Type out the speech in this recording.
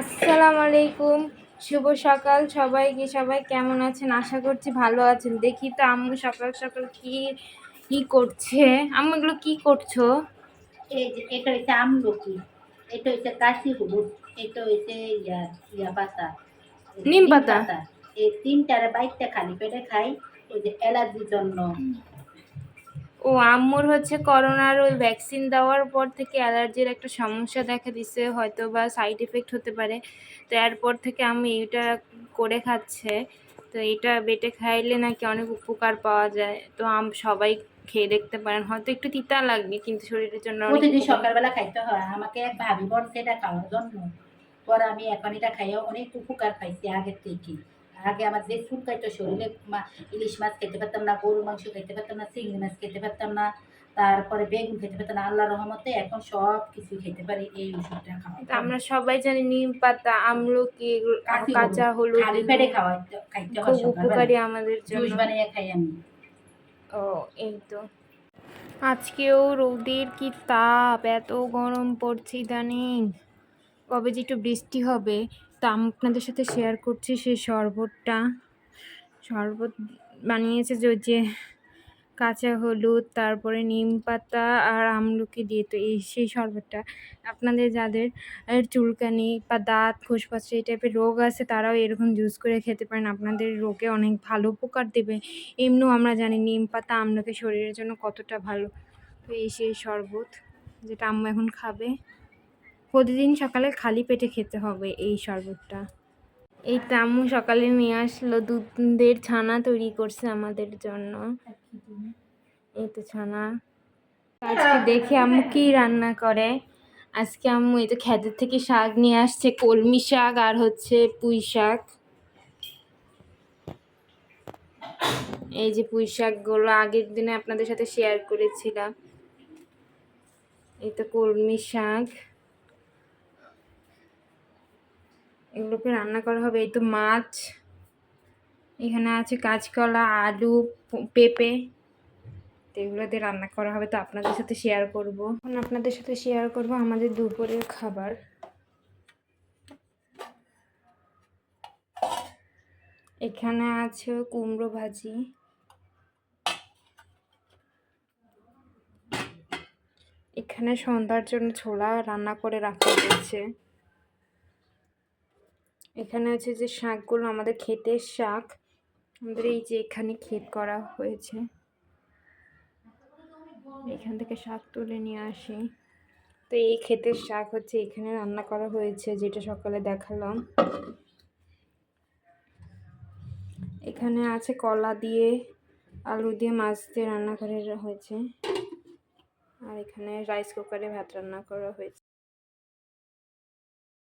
আসসালামু আলাইকুম শুভ সকাল সবাইকে। সবাই কেমন আছেন? আশা করছি ভালো আছেন। দেখি তো আম্মু সকাল সকাল কি কি করছে? আম্মু এগুলো কি করছ? এই যে এটা হচ্ছে আমলকি। এটা হচ্ছে কাশি হলুদ এটা হচ্ছে ইয়া ইয়া পাতা। নিম পাতা। এই তিনটার বাইকটা খালি পেটে খাই। ওই যে অ্যালার্জির জন্য। ও আম্মুর হচ্ছে করোনার ওই ভ্যাকসিন দেওয়ার পর থেকে অ্যালার্জির একটা সমস্যা দেখা দিছে হয়তো বা সাইড এফেক্ট হতে পারে। তো এরপর থেকে আমি এটা করে খাচ্ছে। তো এটা বেটে খাইলে নাকি অনেক উপকার পাওয়া যায়। তো আম সবাই খেয়ে দেখতে পারেন। হয়তো একটু তিতা লাগবে কিন্তু শরীরের জন্য প্রতিদিন সকালবেলা খাইতে হয়। আমাকে এক ভাবি বলছে এটা খাওয়ার জন্য। পরে আমি এখন এটা খাইয়া অনেক উপকার পাইছি আগের থেকে। আগে আমার যে ফুড খাইতো শরীরে ইলিশ মাছ খেতে পারতাম না গরু মাংস খেতে পারতাম না চিংড়ি মাছ খেতে পারতাম না তারপরে বেগুন খেতে পারতাম না আল্লাহ রহমতে এখন সব কিছু খেতে পারি এই ওষুধটা খাওয়া আমরা সবাই জানি নিম পাতা আমলকি কাঁচা হলুদ খালি পেটে খাওয়াইতে খাইতে হয় উপকারী আমাদের জুস বানিয়ে খাই আমি। ও এই তো। আজকেও রোদের কি তাপ এত গরম পড়ছে ইদানিং। কবে যে একটু বৃষ্টি হবে তা আপনাদের সাথে শেয়ার করছি সেই শরবতটা। শরবত বানিয়েছে যে যে কাঁচা হলুদ, তারপরে নিম পাতা আর আমলকি দিয়ে। তো এই সেই শরবতটা আপনাদের যাদের চুলকানি বা দাঁত খোসপাচ্ছে এই টাইপের রোগ আছে, তারাও এরকম জুস করে খেতে পারেন। আপনাদের রোগে অনেক ভালো উপকার দেবে। এমনিও আমরা জানি নিম পাতা আমলকি শরীরের জন্য কতটা ভালো। তো এই সেই শরবত যেটা আম্মু এখন খাবে। প্রতিদিন সকালে খালি পেটে খেতে হবে এই শরবতটা। এই তো আম্মু সকালে নিয়ে আসলো, দুধের ছানা তৈরি করছে আমাদের জন্য। এই তো ছানা। আজকে দেখে আম্মু কি রান্না করে? আজকে আম্মু এই তো খেতের থেকে শাক নিয়ে আসছে, কলমি শাক আর হচ্ছে পুঁই শাক। এই যে পুঁই শাকগুলো আগের দিনে আপনাদের সাথে শেয়ার করেছিলাম। এই তো কলমি শাক। এগুলোকে রান্না করা হবে। এই তো মাছ, এখানে আছে কাঁচকলা, আলু পেঁপে। তো এগুলো দিয়ে রান্না করা হবে। তো আপনাদের সাথে শেয়ার করব। এখন আপনাদের সাথে শেয়ার করব আমাদের দুপুরের খাবার। এখানে আছে কুমড়ো ভাজি। এখানে সন্ধ্যার জন্য ছোলা রান্না করে রাখা হয়েছে। এখানে আছে যে শাকগুলো, আমাদের ক্ষেতের শাক। আমাদের এই যে এখানে ক্ষেত করা হয়েছে। এখান থেকে শাক তুলে নিয়ে আসি। তো এই ক্ষেতের শাক হচ্ছে এখানে রান্না করা হয়েছে, যেটা সকালে দেখালাম। এখানে আছে কলা দিয়ে আলু দিয়ে মাছ দিয়ে রান্না করা হয়েছে। আর এখানে রাইস কুকারে ভাত রান্না করা হয়েছে।